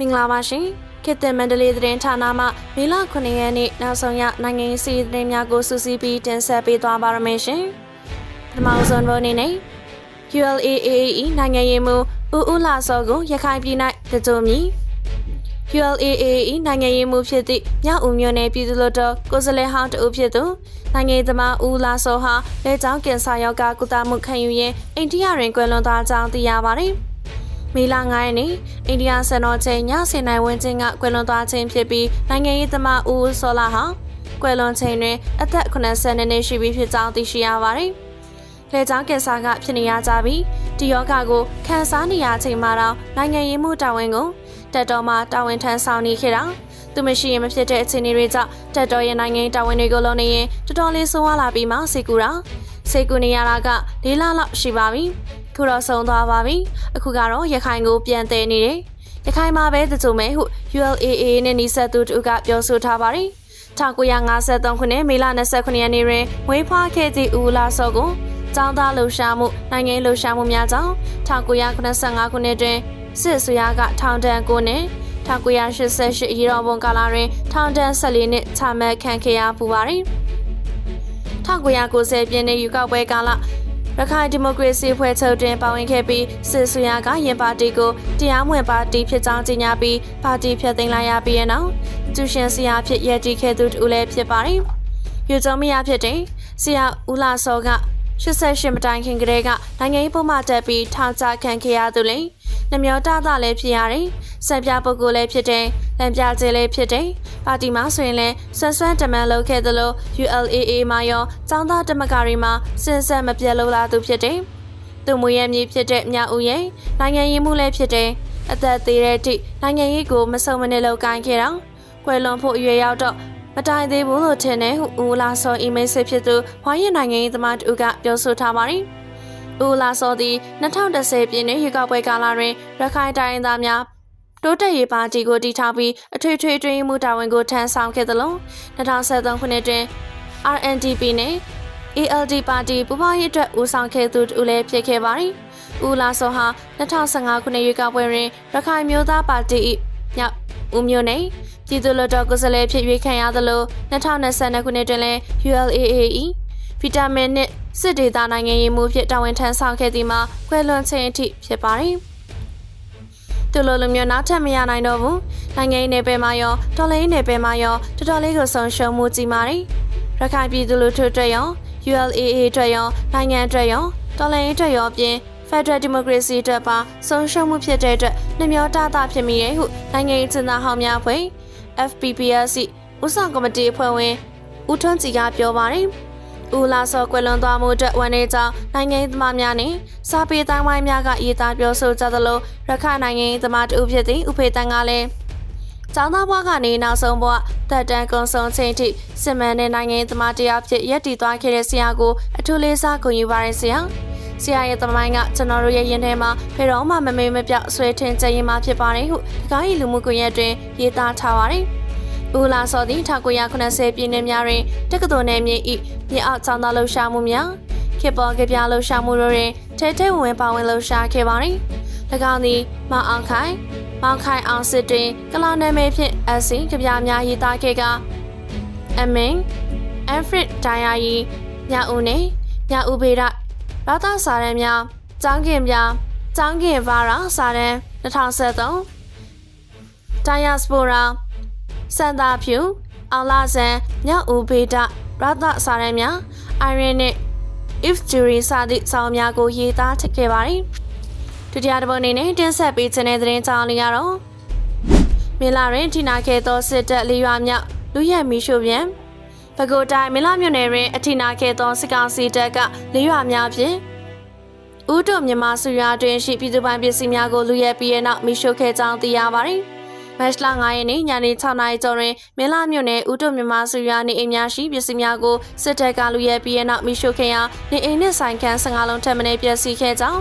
မင်္ဂလာပါရှင်ခေတ်သစ်မန္တလေးသတင်းဌာနမှမေလ9ရက်နေ့နောက်ဆုံးရနိုင်ငံရေးစီးသတင်းများကိုစူးစီးပြီးတင်ဆက်ပေးသွားပါရမရှင်ပထမဆုံးဘုံအနေနဲ့ ULAAE နိုင်ငံရေးမှူးဦးဦးလာစောကိုရခိုင်ပြည်၌တကြိုမြီ ULAAE နိုင်ငံရေးမှုဖြစ်သည့်မြောက်ဦးမြို့နယ်ပြည်သူ့လွှတ်တော်ကိုယ်စားလှယ်ဟောင်းတဦးဖြစ်သူနိုင်ငံရေးသမားဦးလာစောဟာလက်ချောင်းကင်ဆာရောဂါကုသမှုခံယူရင်းအိန္ဒိယတွင်ကွယ်လွန်သွားကြောင်းသိရပါတယ်။ မေလ9ရက်နေ့အိန္ဒိယစံတော်ချိန်ည7:00နာရီဝန်းကျင်ကကွယ်လွန်သွားခြင်းဖြစ်ပြီးနိုင်ငံရေးသမားဦးစောလာဟာကွယ်လွန်ချိန်တွင်အသက်80နှစ်ရှိပြီဖြစ်ကြောင်းသိရှိရပါတယ်။လေကြောင်းကင်ဆာကဖြစ်နေရကြပြီးဒီယောဂကိုခံစားနေရချိန်မှာတော့နိုင်ငံရေးမှုတာဝန်ကိုတက်တော်မှာတာဝန်ထမ်းဆောင်နေခဲ့တာသူမရှိရင်မဖြစ်တဲ့အခြေအနေတွေကြောင့်တက်တော်ရဲ့နိုင်ငံတာဝန်တွေကိုလုပ်နေရင်တော်တော်လေးဆိုးဝါးလာပြီးမှစိတ်ကူတာစိတ်ကူနေရတာက၄လလောက်ရှိပါပြီ ခုတော့ဆုံးသွားပါပြီအခုကတော့ရခိုင်ကိုပြန်တည်နေတယ်ရခိုင်မှာပဲတကြုံမဲ့ဟု ULAA နဲ့နီးစပ်သူတို့ကပြောဆိုထားပါတယ်1953ခုနှစ်မေလ29ရက်နေ့တွင်မွေးဖွားခဲ့သည့်ဦးလာစောကိုចောင်းသားလှူရှာမှုနိုင်ငံလှူရှာမှုများကြောင့်1985ခုနှစ်တွင်စစ်ဆွေးကထောင်ဒဏ်ကိုနဲ့1988ရေတော်ပုံကာလတွင်ထောင်ဒဏ်14နှစ်ချမှတ်ခံခဲ့ရပူပါတယ်1990ပြည့်နှစ်ယူကောက်ပွဲကာလ ရခိုင်ဒီမိုကရေစီဖွဲ့ချုပ်တွင်ပါဝင်ခဲ့ပြီးစစ်ဆွေးကရင်ပါတီကိုတရားမဝင်ပါတီဖြစ်ကြောင်းကြေညာပြီးပါတီဖျက်သိမ်းလိုက်ရပြီးတဲ့နောက်ကျူရှင်ဆရာဖြစ်ရည်တည်ခဲ့သူတူလည်းဖြစ်ပါတယ်။ယူကြုံမရဖြစ်တဲ့ဆရာဦးလာစောက88မတိုင်ခင်ကတည်းကနိုင်ငံရေးပုံမှန်တက်ပြီးထောင်ချခံခဲ့ရသူလေ နှမျောတသလည်းဖြစ်ရတယ်စံပြပုဂ္ဂိုလ်လည်းဖြစ်တယ်လမ်းပြကျေးလည်းဖြစ်တယ်ပါတီမှာဆိုရင်လည်းဆွမ်းဆွမ်းတမန်လုပ်ခဲ့သလို ULAA မှာရောចောင်းသားတမကတွေမှာစင်ဆက်မပြတ်လို့လာသူဖြစ်တယ်သူမွေရမြေဖြစ်တဲ့မြဦးရဲ့နိုင်ငံရေးမှုလည်းဖြစ်တယ်အသက်သေးတဲ့အထိနိုင်ငံရေးကိုမဆုံမနစ်လောက်ကိုင်းခဲ့တာကွယ်လွန်ဖို့အရွယ်ရောက်တော့မတိုင်သေးဘူးလို့ထင်တယ်ဟုဦးလာစောအီမေးစစ်ဖြစ်သူဝိုင်းရနိုင်ငံရေးသမားတူကပြောဆိုထားပါတယ်။ ဦးလာစောသည်2010ပြည့်နှစ်ရွေးကောက်ပွဲကာလတွင်ရခိုင်တိုင်းသားများတိုးတက်ရေးပါတီကိုတည်ထောင်ပြီးအထွေထွေတွင်မှုတာဝန်ကိုထမ်းဆောင်ခဲ့သလို2013ခုနှစ်တွင် RNDP နဲ့ ALD ပါတီပူးပေါင်းရေးအတွက်ဦးဆောင်ခဲ့သူတူလည်းဖြစ်ခဲ့ပါတယ်။ဦးလာစောဟာ2015ခုနှစ်ရွေးကောက်ပွဲတွင်ရခိုင်မျိုးသားပါတီ၏မြောက်ဦးမျိုးနဲ့ပြည်သူ့လွှတ်တော်ကိုယ်စားလှယ်ဖြစ်ရွေးခံရသလို2022ခုနှစ်တွင်လည်း ULAAE ဗီတာမင်နဲ့စစ်ဒေသနိုင်ငံရေးမှုဖြစ်တာဝန်ထမ်းဆောင်ခဲ့သည်မှာခွဲလွန်ခြင်းအထိဖြစ်ပါတယ်။သူလိုလိုမျိုးနောက်ထပ်မရနိုင်တော့ဘူး။နိုင်ငံရေးနယ်ပယ်မှာရောတော်လိုင်းနယ်ပယ်မှာရောတော်တော်လေးကိုဆုံးရှုံးမှုကြီးမာတယ်။ရခိုင်ပြည်သူလူထုအတွက်ရော ULAA အတွက်ရောနိုင်ငံအတွက်ရောတော်လိုင်းအတွက်ရောပြင် Federal Democracy အတွက်ပါဆုံးရှုံးမှုဖြစ်တဲ့အတွက်နှမျောတတာဖြစ်မိရဲ့ဟုနိုင်ငံရေးစင်သားဟောင်းများဖွဲ့ FPPSC ဦးဆောင်ကော်မတီအဖွဲ့ဝင်ဦးထွန်းကြည်ကပြောပါတယ်။ ဦးလာစောကွယ်လွန်သွားမှုအတွက်ဝန်နေကြောင်းနိုင်ငံရေးသမားများနဲ့စာပေတိုင်းဝိုင်းများကရေးသားပြောဆိုကြသလိုရခိုင်နိုင်ငံရေးသမားတဦးဖြစ်သည့်ဦးဖေတန်းကလည်းကျောင်းသားဘွားကနေနောက်ဆုံးဘွားတက်တန်ကုံဆုံးချိန်ထိစစ်မှန်တဲ့နိုင်ငံရေးသမားတရားဖြစ်ရပ်တည်သွားခဲ့တဲ့ဆရာကိုအထူးလေးစားဂုဏ်ယူပါရဆရာ။ဆရာရဲ့သမိုင်းကကျွန်တော်တို့ရဲ့ရင်ထဲမှာဖေတော်မှမမေ့မပြောက်ဆွဲထင်ကြရင်မှဖြစ်ပါတယ်ဟုဒီကောင်းရီလူမှုကွန်ရက်တွင်ရေးသားထားပါတယ်။ ဦးလာစောသည်1980ပြည်နှစ်များတွင်တက္ကသိုလ်နယ်မြေ၏မြေအောက်ကျောင်းသားလှူရှာမှုများခေပေါ်ကပြလှူရှာမှုတို့တွင်ထဲထဲဝင်ပါဝင်လှူရှာခဲ့ပါသည်၎င်းသည်မအောင်ခိုင်မောင်ခိုင်အောင်စစ်တွင်ကလောင်နာမည်ဖြင့်အစင်ကြပြများရေးသားခဲ့ကအမင်အဖရစ်ဒိုင်ယာယီညဦးနေညဦးဘေရဘာသာစာရန်များကျောင်းခင်များကျောင်းခင်ဗာရာစာရန်2013ဒိုင်ယာစပိုရာ စန္ဒာဖြူအောင်လာဆန်မြောက်ဦးဘေဒရသစာရန်များအိုင်ရန်နဲ့ if jury စသည့်စာအုပ်များကိုရေးသားထည့်ခဲ့ပါတယ်ဒုတိယတစ်ပုဒ်အနေနဲ့တင်ဆက်ပေးခြင်းတဲ့သတင်းကြောင်းလေးကတော့မင်းလာတွင်ထိနာခဲ့သောစစ်တပ်လေးရွာမြောက်လူရဲမီရှို့ပြန်ပဲခူးတိုင်းမင်းလာမြို့နယ်တွင်အထိနာခဲ့သောစစ်ကောင်စီတပ်ကလေးရွာများဖြင့်ဦးတို့မြန်မာစုရွာတွင်ရှိပြည်သူပိုင်ပစ္စည်းများကိုလူရဲပြီးတဲ့နောက်မိရှုခဲ့ကြောင်းသိရပါတယ်။ မတ်လ9ရက်နေ့ညနေ6နာရီကျော်တွင်မင်းလာမြို့နယ်ဦးတုမြန်မာစုရွာနေအိမ်များရှိပစ္စည်းများကိုစစ်တပ်ကလူရဲပြီးတဲ့နောက်မိရှုခဲ့ရာနေအိမ်နှင့်ဆိုင်ခန်း15လုံးထပ်မံပျက်စီးခဲ့ကြောင်း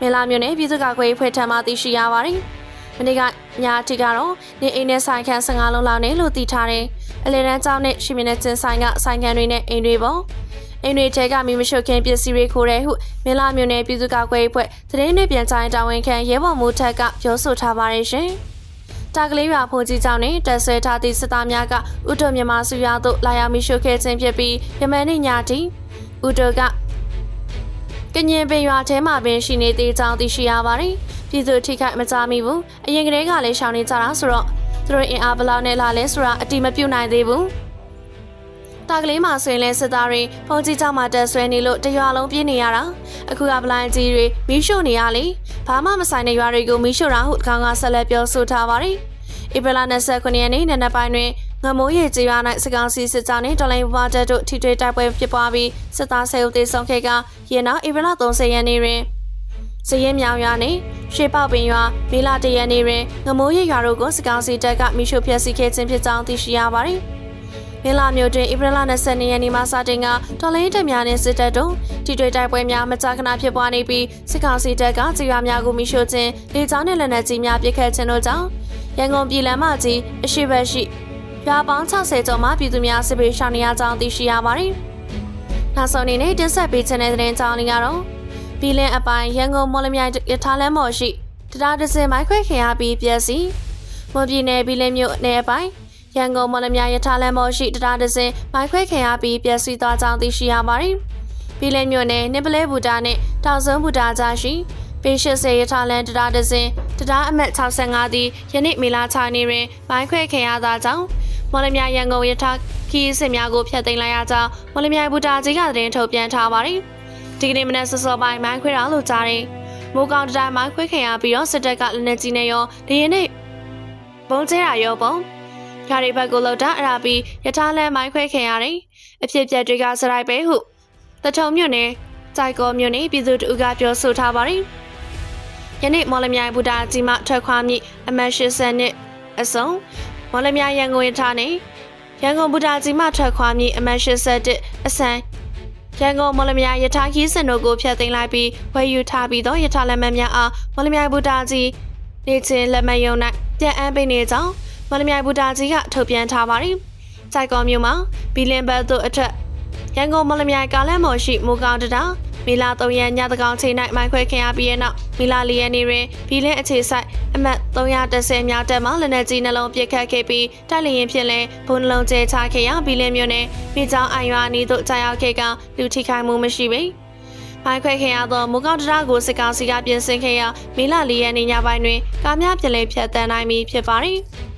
မင်းလာမြို့နယ်ပြည်သူ့ကာကွယ်ရေးဖွဲ့ထံမှသိရှိရပါတယ်။မနေ့ကညအထိကတော့နေအိမ်နဲ့ဆိုင်ခန်း15လုံးလောက်နဲ့လို့သိထားတယ်။အလဲတန်းကျောင်းနဲ့ရှိမင်းနဲ့ကျင်းဆိုင်ကဆိုင်ခန်းတွေနဲ့အိမ်တွေပေါ့။အိမ်တွေထဲကမိမရှုခင်ပစ္စည်းတွေခိုးတယ်ဟုမင်းလာမြို့နယ်ပြည်သူ့ကာကွယ်ရေးဖွဲ့သတင်းနဲ့ပြန်ကြားတာဝန်ခံရဲဘော်မိုးထက်ကပြောဆိုထားပါတယ်ရှင်။ တာကလေးရွာဖိုးကြီးကျောင်းနှင့်တက်ဆွဲထားသည့်စစ်သားများကဥတုမြန်မာစုရွာသို့လာရောက်မိရှုခဲ့ခြင်းဖြစ်ပြီးယမန်နေ့ညတီဥတုကကညင်ပင်ရွာထဲမှာပင်ရှိနေသေးကြောင်းသိရှိရပါတယ်။ပြည်သူထိခိုက်မကြမိဘူး။အရင်ကတည်းကလည်းရှောင်နေကြတာဆိုတော့သူတို့အင်အားဘယ်လောက်နဲ့လာလဲဆိုတာအတိမပြုတ်နိုင်သေးဘူး။ တာကလေးမှာဆိုရင်လဲစစ်သားတွေဖုန်ကြီးကျောင်းမှာတက်ဆွဲနေလို့တရွာလုံးပြေးနေရတာအခုကပလိုင်းကြီးတွေမီးရှို့နေရလေဘာမှမဆိုင်တဲ့ရွာတွေကိုမီးရှို့တာဟုခေါင်းကဆက်လက်ပြောဆိုထားပါတယ်ဧပြီလ29ရက်နေ့နံနက်ပိုင်းတွင်ငမိုးရီကျေးရွာ၌စကောင်စီစစ်ကြောင်းနှင့်တော်လိုင်းဘွားတက်တို့ထိတွေ့တိုက်ပွဲဖြစ်ပွားပြီးစစ်သားဆယ်ဦးသေဆုံးခဲ့ကရင်းနောက်ဧပြီလ30ရက်နေ့တွင်စရင်မြောင်ရွာနှင့်ရွှေပေါပင်ရွာမေလတရက်နေ့တွင်ငမိုးရီရွာတို့ကိုစကောင်စီတပ်ကမိရှုဖျက်ဆီးခဲ့ခြင်းဖြစ်ကြောင်းသိရှိရပါသည် မင်းလာမျိုးတွင်ဧပြီလ22ရက်နေ့မှစတင်ကတော်လိုင်းတပ်များနှင့်စစ်တပ်တို့ထိတွေ့တိုက်ပွဲများမကြာခဏဖြစ်ပွားနေပြီးစစ်ကောင်စီတပ်ကကြေးရွာများကိုမိရှုခြင်းလေကြောင်းနှင့်လက်နက်ကြီးများပစ်ခတ်ခြင်းတို့ကြောင့်ရန်ကုန်ပြည်လမ်းမကြီးအရှိဘက်ရှိရွာပေါင်း60ကျော်မှပြည်သူများစစ်ပေးရှောင်နေရကြောင်းသိရှိရပါတယ်။နောက်ဆုံးအနေနဲ့တင်ဆက်ပေးခြင်းတဲ့တဲ့ကြောင်းလေးကတော့ပြည်လင်းအပိုင်းရန်ကုန်မော်လမြိုင်ရထားလမ်းမော်ရှိတရားဒဇင်မိုက်ခွဲခင်ရပြီးပြည့်စီမွန်ပြည်နယ်ပြည်လင်းမြို့နယ်အပိုင်း ရန်ကုန်မော်လမြိုင်ရထားလမ်းမော်ရှိတရားဒဇင်မိုက်ခွဲခင်ရပြီးပြည့်စီသွားကြောင်းသိရှိရပါတယ်။ပြည်လင်းမြို့နယ်နင်ပလဲဘူတာနဲ့တောင်စုံဘူတာကြားရှိပေ80ရထားလမ်းတရားဒဇင်တရားအမှတ်65သည်ယနေ့မေလ6နေ့တွင်မိုင်းခွဲခင်ရသာကြောင်းမော်လမြိုင်ရန်ကုန်ရထားခီးစစ်များကိုဖျက်သိမ်းလိုက်ရကြောင်းမော်လမြိုင်ဘူတာကြီးကသတင်းထုတ်ပြန်ထားပါတယ်။ဒီကနေ့မနက်စောစောပိုင်းမိုင်းခွဲတာလို့ကြားတယ်။မိုးကောင်တရားမိုင်းခွဲခင်ရပြီးတော့စစ်တပ်ကလက်နက်ကြီးနဲ့ရောလေရင်နဲ့ဘုံကျဲတာရောပုံ ဓာရီဘက်ကိုလောက်တာအရာပြီးရထားလမ်းမိုင်းခွဲခင်ရတယ်။အဖြစ်ပြက်တွေကစရိုက်ပဲဟုတထုံမြို့နယ်စိုက်ကောမြို့နယ်ပြည်သူ့တူကပြောဆိုထားပါတယ်။ယနေ့မော်လမြိုင်ဘူတာကြီးမှထွက်ခွာမိအမတ်80နှစ်အစုံမော်လမြိုင်ရန်ကုန်ရထားနဲ့ရန်ကုန်ဘူတာကြီးမှထွက်ခွာမိအမတ်81အစံရန်ကုန်မော်လမြိုင်ရထားခီးစင်တို့ကိုဖျက်သိမ်းလိုက်ပြီးဝယ်ယူထားပြီးတော့ရထားလက်မှတ်များအားမော်လမြိုင်ဘူတာကြီးနေချင်းလက်မှတ်ရုံ၌ပြန်အမ်းပေးနေကြောင်း မော်လမြိုင်ဘူတာကြီးကထုတ်ပြန်ထားပါတယ်။စိုက်ကောမြို့မှာဘီလင်ဘတ်တို့အထက်ရန်ကုန်မော်လမြိုင်ကားလမ်းမော်ရှိမူကောင်တတာမီလာ3ရက်ညတကောင်ချိန်၌မိုင်းခွဲခင်ရပြီးတဲ့နောက်မီလာ4ရက်နေ့တွင်ဘီလင်းအခြေဆိုင်အမှတ်310မြောက်တက်မှလက်နက်ကြီးနှလုံးပစ်ခတ်ခဲ့ပြီးတိုက်လျင်ဖြင့်လည်းဘုံနှလုံးကျဲချခဲ့ရာဘီလင်းမြို့နယ်မိချောင်းအိုင်ရွာအနီးသို့ကြာရောက်ခဲ့ကလူထိခိုက်မှုမရှိပေ။မိုင်းခွဲခင်ရသောမူကောင်တတာကိုစစ်ကောင်စီကပြင်ဆင်ခဲ့ရာမီလာ4ရက်နေ့ညပိုင်းတွင်ကားများပြန်လည်ဖြတ်တန်းနိုင်ပြီဖြစ်ပါသည်။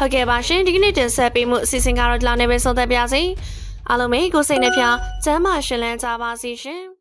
ဟုတ်ကဲ့ပါရှင်ဒီကနေ့တင်ဆက်ပေးမှုအစီအစဉ်ကတော့ဒီလောက်နဲ့ပဲဆုံးသက်ပါစေ။အားလုံးပဲကိုယ်စိတ်နှပြချမ်းသာရှင်လန်းကြပါစေရှင်။